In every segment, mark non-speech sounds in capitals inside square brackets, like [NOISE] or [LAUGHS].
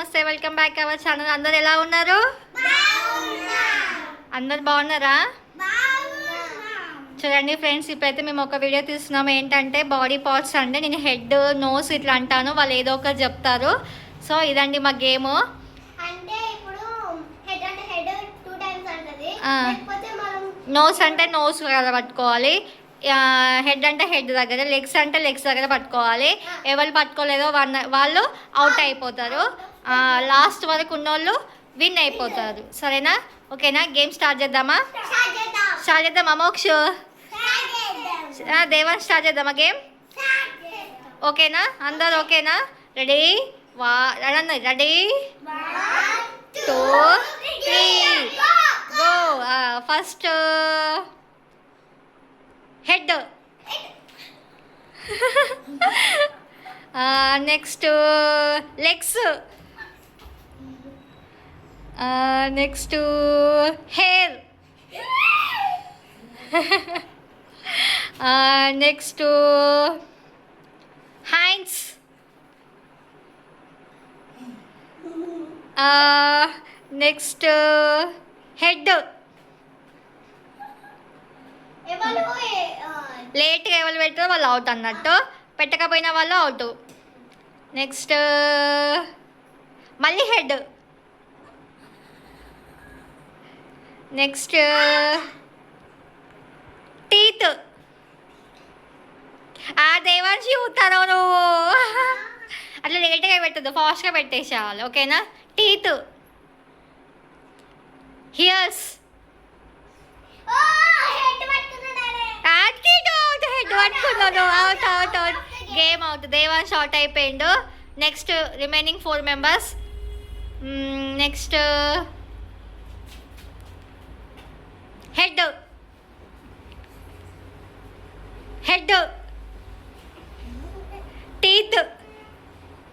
నమస్తే welcome back our channel అందరు ఎలా ఉన్నారు? అందరు బాగున్నారా? చూడండి ఫ్రెండ్స్ ఇప్పుడైతే మేము ఒక వీడియో తీస్తున్నాం. ఏంటంటే బాడీ పార్ట్స్ అంటే నేను హెడ్ నోస్ ఇట్లా అంటాను. వాళ్ళు ఏదో ఒకటి చెప్తారు. సో ఇదండి మా గేమ్ నోస్ అంటే నోస్ దగ్గర పట్టుకోవాలి. హెడ్ అంటే హెడ్ దగ్గర లెగ్స్ అంటే లెగ్స్ దగ్గర పట్టుకోవాలి. ఎవరు పట్టుకోలేదో వాళ్ళు అవుట్ అయిపోతారు. లాస్ట్ వరకు ఉన్నోళ్ళు విన్ అయిపోతారు. సరేనా? ఓకేనా? గేమ్ స్టార్ట్ చేద్దామా? స్టార్ట్ చేద్దాం. స్టార్ట్ చేద్దామా మోక్ష దేవన్ స్టార్ట్ చేద్దామా గేమ్? ఓకేనా? అందరు ఓకేనా? రెడీ? వా ready? Two three go first head. [LAUGHS] Next legs. Next hair [LAUGHS] next hands next head. లేట్గా ఎవరు పెట్టారో వాళ్ళు అవుట్ అన్నట్టు. పెట్టకపోయిన వాళ్ళు అవుట్. నెక్స్ట్ మళ్ళీ హెడ్. Next teeth. ఆ దేవాంశి ఊతాను నువ్వు. అట్లా లేట్గా పెట్టద్దు ఫాస్ట్గా పెట్టేసేవాళ్ళు ఓకేనా టీత్. హియర్స్ హెడ్ పట్టుకున్నాను out out out game out Devan short అయిపోయిండు. Next remaining four members next head head teeth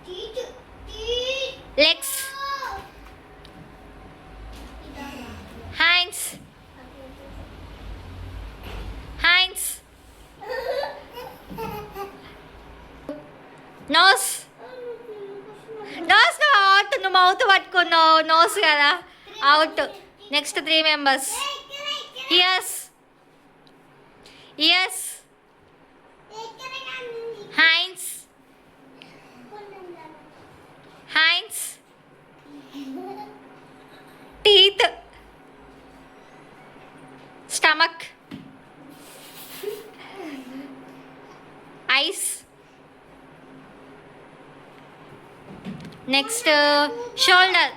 teach teach legs hands hands nose nose నువ్వు అవుట్ నువ్వు మౌత్ పట్టుకున్నావు నోస్ కదా out next three members Yes. Yes. Heinz. Heinz. Teeth. stomach eyes next uh, shoulder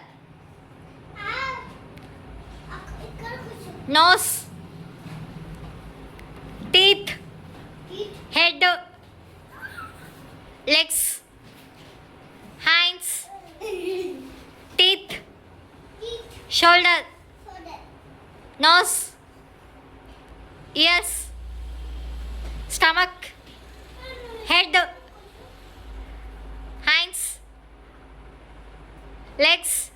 nose Shoulder. Nose. Ears. Stomach. Head. Hands. Legs.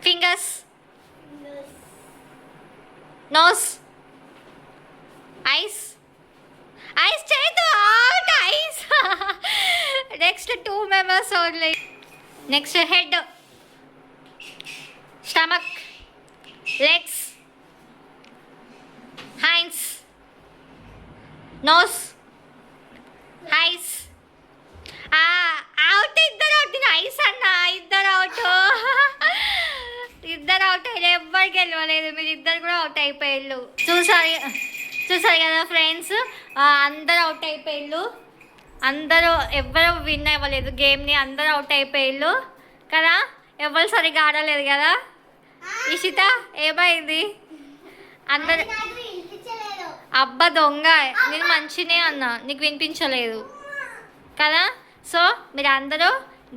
Fingers. Nose. Eyes. Eyes, Chaitu, the eyes. Next two members only. Next head. Stomach legs hands nose eyes. Out ఇద్దరు out eyes అన్న ఇద్దరు out. ఇద్దరు out అయ్యారు ఎవ్వరికి వెళ్ళలేదు మీరు ఇద్దరు కూడా అవుట్ అయిపోయారు చూసారు చూసారు కదా ఫ్రెండ్స్? అందరు అవుట్ అయిపోయారు అందరూ ఎవ్వరు విన్ అవ్వలేదు. గేమ్ని అందరూ అవుట్ అయిపోయారు కదా? ఎవ్వరు సరిగా ఆడలేదు కదా? ఇషిత ఏమైంది? అందరు అబ్బా దొంగ. నేను మంచినే అన్నా. నీకు వినిపించలేదు. కదా? సో మీరు అందరూ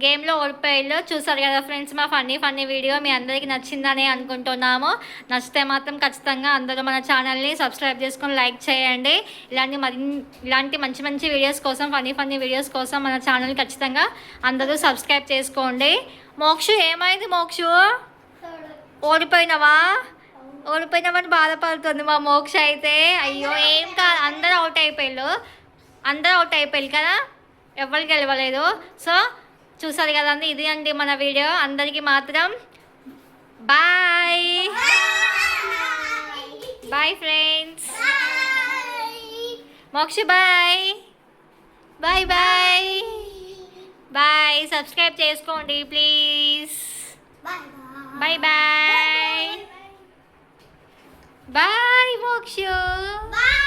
గేమ్లో ఓడిపోయారు చూసారు కదా ఫ్రెండ్స్ మా ఫన్నీ ఫన్నీ వీడియో మీ అందరికీ నచ్చిందని అనుకుంటున్నాము. నచ్చితే మాత్రం ఖచ్చితంగా అందరూ మన ఛానల్ని సబ్స్క్రైబ్ చేసుకొని లైక్ చేయండి. ఇలాంటి మరి ఇలాంటి మంచి మంచి వీడియోస్ కోసం ఫన్నీ ఫన్నీ వీడియోస్ కోసం మన ఛానల్ని ఖచ్చితంగా అందరూ సబ్స్క్రైబ్ చేసుకోండి. మోక్షు ఏమైంది మోక్షు? ఓడిపోయినావా? ఓడిపోయినామని బాధపడుతుంది మా మోక్ష అయితే. అయ్యో ఏం కాదు అందరూ అవుట్ అయిపోయారు అందరూ అవుట్ అయిపోయారు కదా? ఎవరు గెలవలేదు. సో చూసారు కదండి ఇది అండి మన వీడియో. అందరికీ మాత్రం bye. Bye friends. Moksha bye. Bye bye. Bye. Subscribe చేసుకోండి please. Bye bye. Bye Moksha Bye.